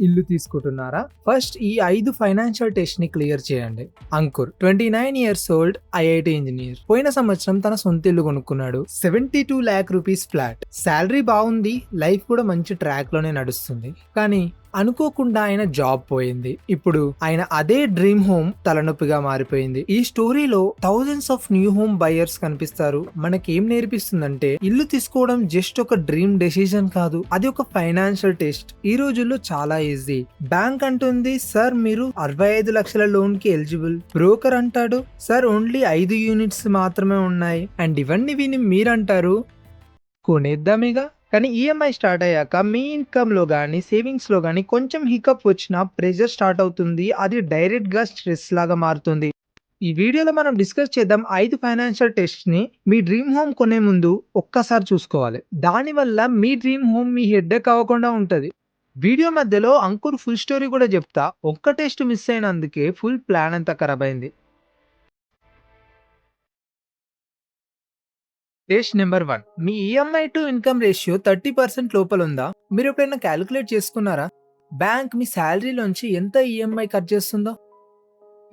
ఇల్లు తీసుకుంటున్నారా? ఫస్ట్ ఈ ఐదు ఫైనాన్షియల్ టెస్ట్ని క్లియర్ చేయండి. Ankur twenty nine years old IIT engineer పోయిన సంవత్సరం తన సొంత ఇల్లు కొనుక్కున్నాడు. Seventy two lakh rupees flat salary బాగుంది లైఫ్ కూడా మంచి ట్రాక్లోనే నడుస్తుంది. కానీ అనుకోకుండా ఆయన జాబ్ పోయింది. ఇప్పుడు ఆయన అదే డ్రీమ్ హోమ్ తలనొప్పిగా మారిపోయింది. ఈ స్టోరీలో thousands of new home buyers కనిపిస్తారు. మనకేం నేర్పిస్తుందంటే ఇల్లు తీసుకోవడం జస్ట్ ఒక డ్రీమ్ డెసిజన్ కాదు. అది ఒక ఫైనాన్షియల్ టెస్ట్. ఈ రోజుల్లో చాలా ఈజీ. బ్యాంక్ అంటుంది సార్ మీరు అరవై ఐదు లక్షల లోన్కి ఎలిజిబుల్. బ్రోకర్ అంటాడు సార్ ఓన్లీ ఐదు యూనిట్స్ మాత్రమే ఉన్నాయి. అండ్ ఇవన్నీ విని మీరంటారు కొనేద్దామేగా కానీ ఈఎంఐ స్టార్ట్ అయ్యాక మీ ఇన్కమ్లో కానీ సేవింగ్స్లో కానీ కొంచెం హికప్ వచ్చినా ప్రెజర్ స్టార్ట్ అవుతుంది. అది డైరెక్ట్గా స్ట్రెస్ లాగా మారుతుంది. ఈ వీడియోలో మనం డిస్కస్ చేద్దాం ఐదు ఫైనాన్షియల్ టెస్ట్ని మీ డ్రీమ్ హోమ్ కొనే ముందు ఒక్కసారి చూసుకోవాలి. దానివల్ల మీ డ్రీమ్ హోమ్ మీ హెడ్డెక్ అవ్వకుండా ఉంటుంది. వీడియో మధ్యలో అంకుర్ ఫుల్ స్టోరీ కూడా చెప్తా. ఒక్క టెస్ట్ మిస్ అయినందుకే ఫుల్ ప్లాన్ అంతా ఖరాబ్ అయింది. రేష్ number one me EMI to income ratio thirty percent లోపల ఉందా? మీరు ఎప్పుడైనా క్యాలిక్యులేట్ చేసుకున్నారా? బ్యాంక్ మీ శాలరీలోంచి ఎంత ఈఎంఐ కట్ చేస్తుందో?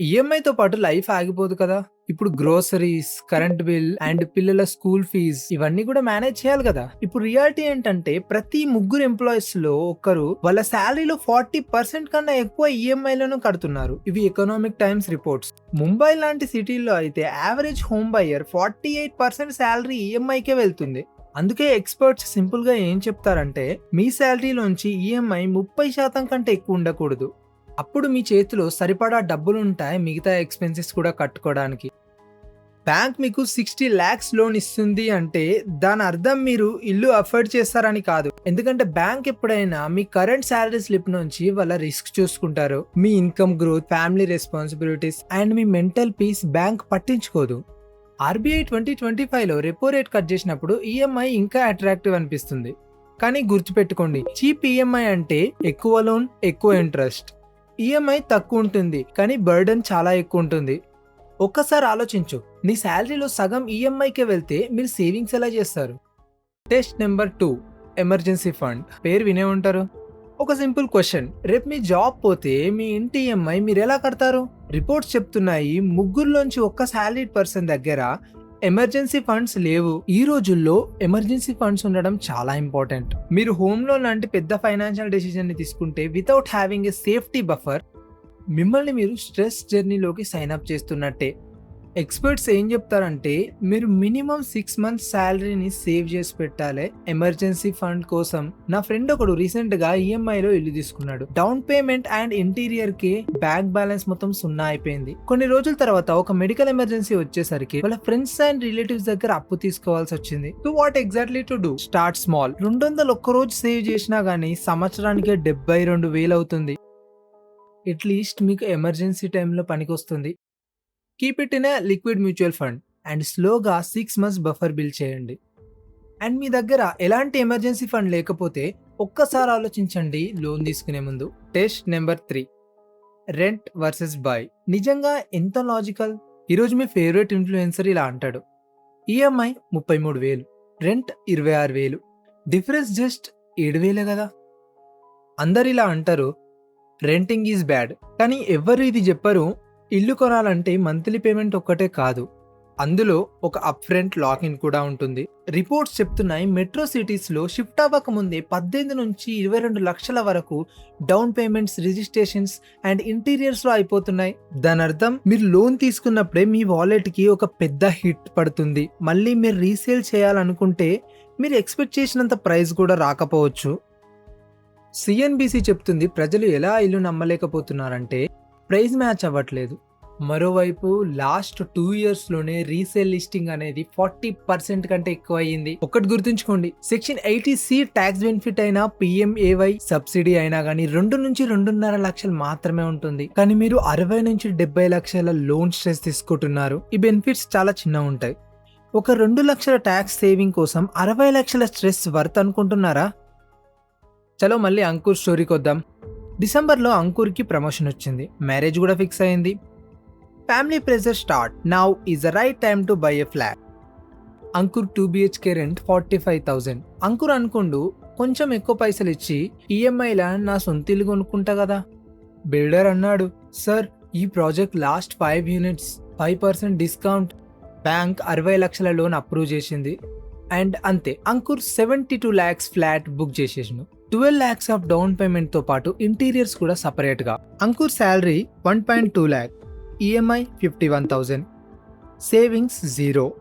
ఈఎంఐతో పాటు లైఫ్ ఆగిపోదు కదా. ఇప్పుడు గ్రోసరీస్ కరెంట్ బిల్ అండ్ పిల్లల స్కూల్ ఫీజ్ ఇవన్నీ కూడా మేనేజ్ చేయాలి కదా. ఇప్పుడు రియాలిటీ ఏంటంటే ప్రతి ముగ్గురు ఎంప్లాయీస్లో ఒక్కరు వాళ్ళ శాలరీలో ఫార్టీ పర్సెంట్ కన్నా ఎక్కువ ఈఎంఐలను కడుతున్నారు. ఇవి ఎకనామిక్ టైమ్స్ రిపోర్ట్స్ ముంబై లాంటి సిటీల్లో అయితే average home buyer forty eight percent salary ఈఎంఐకే వెళ్తుంది. అందుకే ఎక్స్పర్ట్స్ సింపుల్గా ఏం చెప్తారంటే మీ శాలరీలోంచి ఈఎంఐ ముప్పై శాతం కంటే ఎక్కువ ఉండకూడదు. అప్పుడు మీ చేతిలో సరిపడా డబ్బులు ఉంటాయి మిగతా ఎక్స్పెన్సెస్ కూడా కట్టుకోవడానికి. బ్యాంక్ మీకు సిక్స్టీ ల్యాక్స్ లోన్ ఇస్తుంది అంటే దాని అర్థం మీరు ఇల్లు అఫోర్డ్ చేస్తారని కాదు. ఎందుకంటే బ్యాంక్ ఎప్పుడైనా మీ కరెంట్ శాలరీ స్లిప్ నుంచి వాళ్ళ రిస్క్ చూసుకుంటారు. మీ income growth family responsibilities and me mental peace bank పట్టించుకోదు. ఆర్బీఐ ట్వంటీ ట్వంటీ ఫైవ్లో రెపో రేట్ కట్ చేసినప్పుడు ఈఎంఐ ఇంకా అట్రాక్టివ్ అనిపిస్తుంది. కానీ గుర్తుపెట్టుకోండి చీప్ ఈఎంఐ అంటే ఎక్కువ లోన్ ఎక్కువ ఇంట్రెస్ట్. ఈఎంఐ తక్కువ ఉంటుంది కానీ బర్డన్ చాలా ఎక్కువ ఉంటుంది ఒక్కసారి ఆలోచించు నీ శాలరీలో సగం ఈఎంఐకే వెళ్తే మీరు సేవింగ్స్ ఎలా చేస్తారు? Test number two emergency fund పేరు వినే ఉంటారు? ఒక సింపుల్ క్వశ్చన్ రేపు మీ జాబ్ పోతే మీ ఇంటి ఈఎంఐ మీరు ఎలా కడతారు? రిపోర్ట్స్ చెప్తున్నాయి ముగ్గురులోంచి ఒక్క శాలరీ పర్సన్ దగ్గర ఎమర్జెన్సీ ఫండ్స్ లేవు. ఈ రోజుల్లో ఎమర్జెన్సీ ఫండ్స్ ఉండడం చాలా ఇంపార్టెంట్. మీరు హోమ్ లోన్ లాంటి పెద్ద ఫైనాన్షియల్ డెసిషన్ని తీసుకుంటే without having a safety buffer మిమ్మల్ని మీరు స్ట్రెస్ జర్నీలోకి సైన్ అప్ చేస్తున్నట్టే. ఎక్స్పర్ట్స్ ఏం చెప్తారంటే మీరు మినిమం సిక్స్ మంత్స్ శాలరీని సేవ్ చేసి పెట్టాలి ఎమర్జెన్సీ ఫండ్ కోసం. నా ఫ్రెండ్ ఒకడు రీసెంట్గా ఈఎంఐ లో ఇల్లు తీసుకున్నాడు. డౌన్ పేమెంట్ అండ్ ఇంటీరియర్కి బ్యాంక్ బ్యాలెన్స్ మొత్తం సున్నా అయిపోయింది. కొన్ని రోజుల తర్వాత ఒక మెడికల్ ఎమర్జెన్సీ వచ్చేసరికి వాళ్ళ ఫ్రెండ్స్ అండ్ రిలేటివ్స్ దగ్గర అప్పు తీసుకోవాల్సి వచ్చింది. To what exactly to do start small రెండు వందలు ఒక్క రోజు సేవ్ చేసినా గానీ సంవత్సరానికి డెబ్బై రెండు వేలు అవుతుంది. అట్లీస్ట్ మీకు ఎమర్జెన్సీ టైంలో పనికొస్తుంది. Keep it in a liquid mutual fund and స్లోగా సిక్స్ మంత్స్ బఫర్ బిల్ చేయండి. అండ్ మీ దగ్గర ఎలాంటి ఎమర్జెన్సీ ఫండ్ లేకపోతే ఒక్కసారి ఆలోచించండి లోన్ తీసుకునే ముందు. Test number three rent versus buy నిజంగా ఎంత లాజికల్ ఈరోజు మీ ఫేవరెట్ ఇన్ఫ్లుయెన్సర్ ఇలా అంటాడు. ఈఎంఐ ముప్పై మూడు వేలు. రెంట్ ఇరవై ఆరు వేలు. డిఫరెన్స్ జస్ట్ ఏడు వేలే కదా. అందరు ఇలా అంటారు రెంటింగ్ ఈజ్ బ్యాడ్ కానీ ఎవరు ఇది చెప్పరు ఇల్లు కొనాలంటే మంత్లీ పేమెంట్ ఒక్కటే కాదు. అందులో ఒక అప్ ఫ్రంట్ లాకిన్ కూడా ఉంటుంది. రిపోర్ట్స్ చెప్తున్నాయి మెట్రో సిటీస్లో షిఫ్ట్ అవ్వక ముందే పద్దెనిమిది నుంచి ఇరవై రెండు లక్షల వరకు డౌన్ పేమెంట్స్ రిజిస్ట్రేషన్స్ అండ్ ఇంటీరియర్స్లో అయిపోతున్నాయి. దాని అర్థం మీరు లోన్ తీసుకున్నప్పుడే మీ వాలెట్కి ఒక పెద్ద హిట్ పడుతుంది. మళ్ళీ మీరు రీసేల్ చేయాలనుకుంటే మీరు ఎక్స్పెక్ట్ చేసినంత ప్రైస్ కూడా రాకపోవచ్చు. సిఎన్బిసి చెప్తుంది ప్రజలు ఎలా ఇల్లు నమ్మలేకపోతున్నారంటే ప్రైజ్ మ్యాచ్ అవ్వట్లేదు. మరోవైపు లాస్ట్ టూ ఇయర్స్లోనే రీసేల్ లిస్టింగ్ అనేది ఫార్టీ పర్సెంట్ కంటే ఎక్కువ అయ్యింది ఒకటి గుర్తుంచుకోండి section eighty C tax benefit అయినా పిఎంఏవై సబ్సిడీ అయినా కానీ రెండు నుంచి రెండున్నర లక్షలు మాత్రమే ఉంటుంది. కానీ మీరు అరవై నుంచి డెబ్బై లక్షల లోన్ స్ట్రెస్ తీసుకుంటున్నారు. ఈ బెనిఫిట్స్ చాలా చిన్న ఉంటాయి. ఒక రెండు లక్షల ట్యాక్స్ సేవింగ్ కోసం అరవై లక్షల స్ట్రెస్ వర్త్ అనుకుంటున్నారా? చలో మళ్ళీ అంకుర్ స్టోరీకి వద్దాం డిసెంబర్లో అంకుర్కి ప్రమోషన్ వచ్చింది. మ్యారేజ్ కూడా ఫిక్స్ అయింది. Family pressure start. Now is the right time to buy a flat Ankur two BHK rent forty five thousand Ankur అనుకుండు కొంచెం ఎక్కువ పైసలు ఇచ్చి ఈఎంఐలా నా సొంత ఇల్లు కొనుక్కుంటా కదా. బిల్డర్ అన్నాడు సార్ ఈ project last five units five percent discount bank అరవై లక్షల లోన్ అప్రూవ్ చేసింది. అండ్ అంతే Ankur seventy two lakhs flat book చేసేసాను ట్వెల్వ్ ల్యాక్స్ ఆఫ్ డౌన్ పేమెంట్తో పాటు ఇంటీరియర్స్ కూడా సపరేట్గా. Ankur salary one point two lakh EMI fifty one thousand savings zero.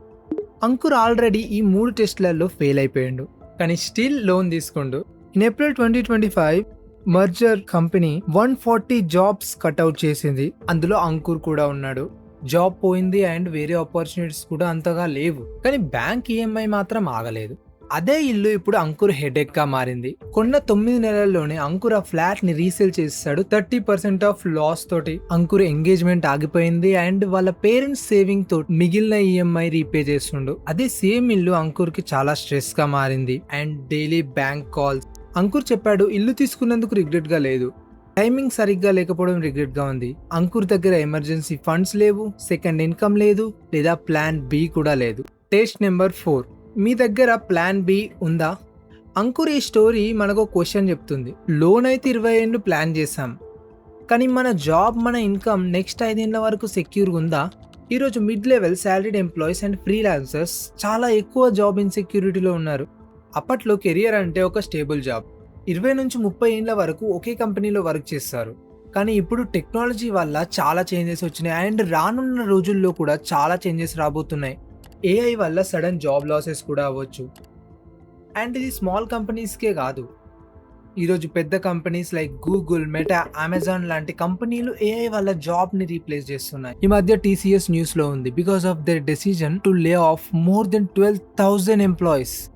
Ankur already ఈ మూడు టెస్ట్లలో ఫెయిల్ అయిపోయిండు. కానీ స్టిల్ లోన్ తీసుకుండు. In April twenty twenty five merger company one forty jobs cut out చేసింది. అందులో అంకుర్ కూడా ఉన్నాడు. జాబ్ పోయింది అండ్ వేరే ఆపర్చునిటీస్ కూడా అంతగా లేవు. కానీ బ్యాంక్ ఈఎంఐ మాత్రం ఆగలేదు. అదే ఇల్లు ఇప్పుడు అంకుర్ హెడేక్గా మారింది. కొన్న తొమ్మిది నెలల్లోనే అంకుర్ ఆ ఫ్లాట్ని రీసేల్ చేస్తాడు థర్టీ పర్సెంట్ ఆఫ్ లాస్ తోటి అంకుర్ ఎంగేజ్మెంట్ ఆగిపోయింది అండ్ వాళ్ళ పేరెంట్స్ సేవింగ్తో మిగిలిన ఈఎంఐ రీపే చేస్తుండు. అదే సేమ్ ఇల్లు అంకుర్కి చాలా స్ట్రెస్గా మారింది and daily bank calls. Ankur చెప్పాడు ఇల్లు తీసుకున్నందుకు రిగ్రెట్గా లేదు. టైమింగ్ సరిగ్గా లేకపోవడం రిగ్రెట్గా ఉంది. అంకుర్ దగ్గర ఎమర్జెన్సీ ఫండ్స్ లేవు సెకండ్ ఇన్కమ్ లేదు లేదా ప్లాన్ బి కూడా లేదు. Taste number four. మీ దగ్గర ప్లాన్ బి ఉందా? అంకుర్ ఈ స్టోరీ మనకు క్వశ్చన్ చెప్తుంది. లోన్ అయితే ఇరవై ఏళ్ళు ప్లాన్ చేశాం. కానీ మన జాబ్ మన ఇన్కమ్ నెక్స్ట్ ఐదేళ్ళ వరకు సెక్యూర్గా ఉందా? ఈరోజు mid level salaried employees and freelancers చాలా ఎక్కువ జాబ్ ఇన్సెక్యూరిటీలో ఉన్నారు. అప్పట్లో కెరియర్ అంటే ఒక స్టేబుల్ జాబ్ ఇరవై నుంచి ముప్పై ఏళ్ళ వరకు ఒకే కంపెనీలో వర్క్ చేస్తారు. కానీ ఇప్పుడు టెక్నాలజీ వల్ల చాలా చేంజెస్ వచ్చినాయి. అండ్ రానున్న రోజుల్లో కూడా చాలా చేంజెస్ రాబోతున్నాయి. ఏఐ వల్ల సడన్ జాబ్ లాసెస్ కూడా అవ్వచ్చు. అండ్ ఇది స్మాల్ కంపెనీస్కే కాదు. ఈరోజు పెద్ద companies like Google Meta Amazon లాంటి కంపెనీలు ఏఐ వల్ల జాబ్ని రీప్లేస్ చేస్తున్నాయి. ఈ మధ్య టీసీఎస్ న్యూస్లో ఉంది. Because of their decision to lay off more than twelve thousand employees.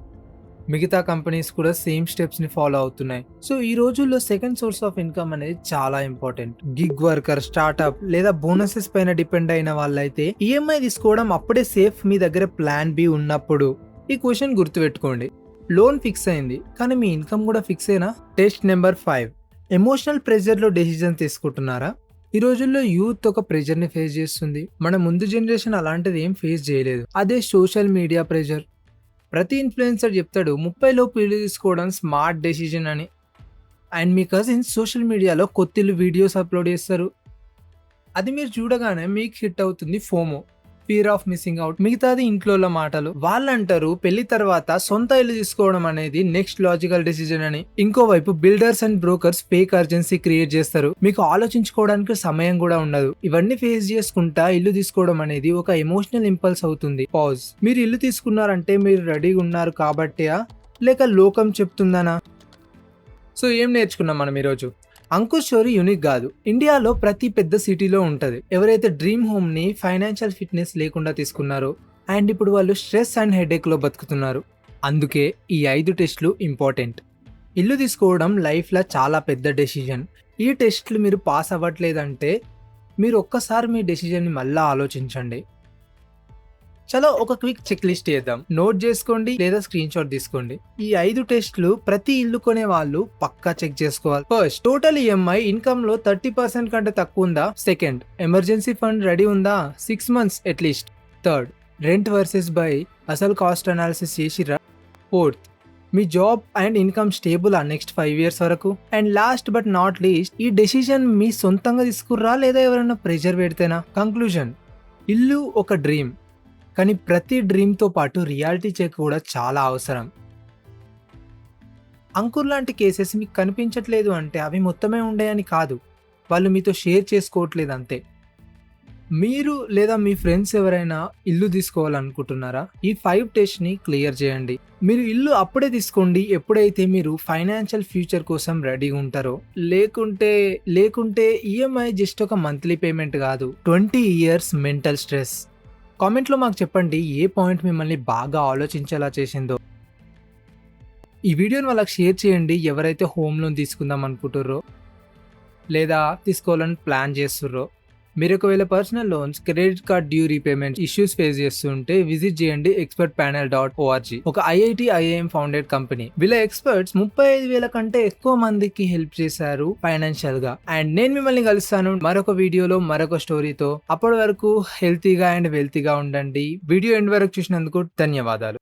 మిగతా కంపెనీస్ కూడా సేమ్ స్టెప్స్ని ఫాలో అవుతున్నాయి. సో ఈ రోజుల్లో సెకండ్ సోర్స్ ఆఫ్ ఇన్కమ్ అనేది చాలా ఇంపార్టెంట్. గిగ్ వర్కర్ స్టార్ట్అప్ లేదా బోనసెస్ పైన డిపెండ్ అయిన వాళ్ళైతే ఈఎంఐ తీసుకోవడం అప్పుడే సేఫ్ మీ దగ్గర ప్లాన్ బి ఉన్నప్పుడు. ఈ క్వశ్చన్ గుర్తుపెట్టుకోండి. లోన్ ఫిక్స్ అయింది కానీ మీ ఇన్కమ్ కూడా ఫిక్స్ అయినా? Test number five. ఎమోషనల్ ప్రెషర్లో డెసిజన్ తీసుకుంటున్నారా? ఈ రోజుల్లో యూత్ ఒక ప్రెషర్ని ఫేస్ చేస్తుంది. మన ముందు జనరేషన్ అలాంటిది ఏం ఫేస్ చేయలేదు. అదే సోషల్ మీడియా ప్రెషర్. ప్రతి ఇన్ఫ్లుయెన్సర్ చెప్తాడు ముప్పై లోపు తీసుకోవడం స్మార్ట్ డెసిజన్ అని. అండ్ మీ కజిన్స్ సోషల్ మీడియాలో కొత్తిల్లు వీడియోస్ అప్లోడ్ చేస్తారు. అది మీరు చూడగానే మీకు హిట్ అవుతుంది FOMO fear of missing out మిగతాది ఇంట్లో మాటలు. వాళ్ళంటారు పెళ్ళి తర్వాత సొంత ఇల్లు తీసుకోవడం అనేది నెక్స్ట్ లాజికల్ డిసిజన్ అని. ఇంకోవైపు builders and brokers fake urgency create చేస్తారు. మీకు ఆలోచించుకోవడానికి సమయం కూడా ఉండదు. ఇవన్నీ ఫేస్ చేసుకుంటా ఇల్లు తీసుకోవడం అనేది ఒక ఎమోషనల్ ఇంపల్స్ అవుతుంది. పాజ్ మీరు ఇల్లు తీసుకున్నారంటే మీరు రెడీగా ఉన్నారు కాబట్టియా లేక లోకం చెప్తుందనా? సో ఏం నేర్చుకున్నాం మనం ఈరోజు? అంకుష్ స్టోరీ యూనిక్ కాదు. ఇండియాలో ప్రతి పెద్ద సిటీలో ఉంటుంది. ఎవరైతే డ్రీమ్ హోమ్ని ఫైనాన్షియల్ ఫిట్నెస్ లేకుండా తీసుకున్నారో అండ్ ఇప్పుడు వాళ్ళు స్ట్రెస్ అండ్ హెడేక్లో బతుకుతున్నారు. అందుకే ఈ ఐదు టెస్ట్లు ఇంపార్టెంట్. ఇల్లు తీసుకోవడం లైఫ్లో చాలా పెద్ద డెసిజన్ ఈ టెస్ట్లు మీరు పాస్ అవ్వట్లేదంటే మీరు ఒక్కసారి మీ డెసిజన్ని మళ్ళీ ఆలోచించండి. చలో ఒక క్విక్ చెక్ లిస్ట్ చేద్దాం. నోట్ చేసుకోండి లేదా స్క్రీన్ షాట్ తీసుకోండి. ఈ ఐదు టెస్ట్లు ప్రతి ఇల్లు కొనే వాళ్ళు పక్కా చెక్ చేసుకోవాలి. ఫస్ట్ టోటల్ ఈఎంఐ ఇన్కమ్లో థర్టీ పర్సెంట్ కంటే తక్కువ ఉందా? సెకండ్ ఎమర్జెన్సీ ఫండ్ రెడీ ఉందా? Six months at least third rent versus buy అసలు కాస్ట్ అనాలిసిస్ చేసిరా ఫోర్త్ మీ జాబ్ అండ్ ఇన్కమ్ స్టేబుల్ ఆ నెక్స్ట్ ఫైవ్ ఇయర్స్ వరకు? And last but not least ఈ డెసిషన్ మీ సొంతంగా తీసుకుర్రా లేదా ఎవరైనా ప్రెషర్ పెడితేనా? కంక్లూజన్ ఇల్లు ఒక డ్రీమ్ కానీ ప్రతి డ్రీమ్తో పాటు రియాలిటీ చెక్ కూడా చాలా అవసరం. అంకుర్ లాంటి కేసెస్ మీకు కనిపించట్లేదు అంటే అవి మొత్తమే ఉండేయని కాదు. వాళ్ళు మీతో షేర్ చేసుకోవట్లేదు అంతే. మీరు లేదా మీ ఫ్రెండ్స్ ఎవరైనా ఇల్లు తీసుకోవాలనుకుంటున్నారా? ఈ ఫైవ్ టెస్ట్ని క్లియర్ చేయండి. మీరు ఇల్లు అప్పుడే తీసుకోండి. ఎప్పుడైతే మీరు ఫైనాన్షియల్ ఫ్యూచర్ కోసం రెడీగా ఉంటారో లేకుంటే లేకుంటే ఈఎంఐ జస్ట్ ఒక మంత్లీ పేమెంట్ కాదు. ట్వంటీ ఇయర్స్ మెంటల్ స్ట్రెస్ కామెంట్లో మాకు చెప్పండి ఏ పాయింట్ మిమ్మల్ని బాగా ఆలోచించేలా చేసిందో. ఈ వీడియోని వాళ్ళకి షేర్ చేయండి ఎవరైతే హోమ్ లోన్ తీసుకుందాం అనుకుంటుర్రో లేదా తీసుకోవాలని ప్లాన్ చేస్తుర్రో. మీరు ఒకవేళ personal loans credit card due repayment issues face చేస్తుంటే విజిట్ చేయండి ఎక్స్పర్ట్ ప్యానెల్ డాట్ ఓఆర్జీ ఒక ఐఐటి ఐఐఎం ఫౌండెడ్ కంపెనీ వీళ్ళ ఎక్స్పర్ట్స్ ముప్పై ఐదు వేల కంటే ఎక్కువ మందికి హెల్ప్ చేశారు ఫైనాన్షియల్గా. అండ్ నేను మిమ్మల్ని కలుస్తాను మరొక వీడియోలో మరొక స్టోరీతో అప్పటి వరకు హెల్తీగా అండ్ వెల్తీగా ఉండండి. వీడియో ఎండ్ వరకు చూసినందుకు ధన్యవాదాలు.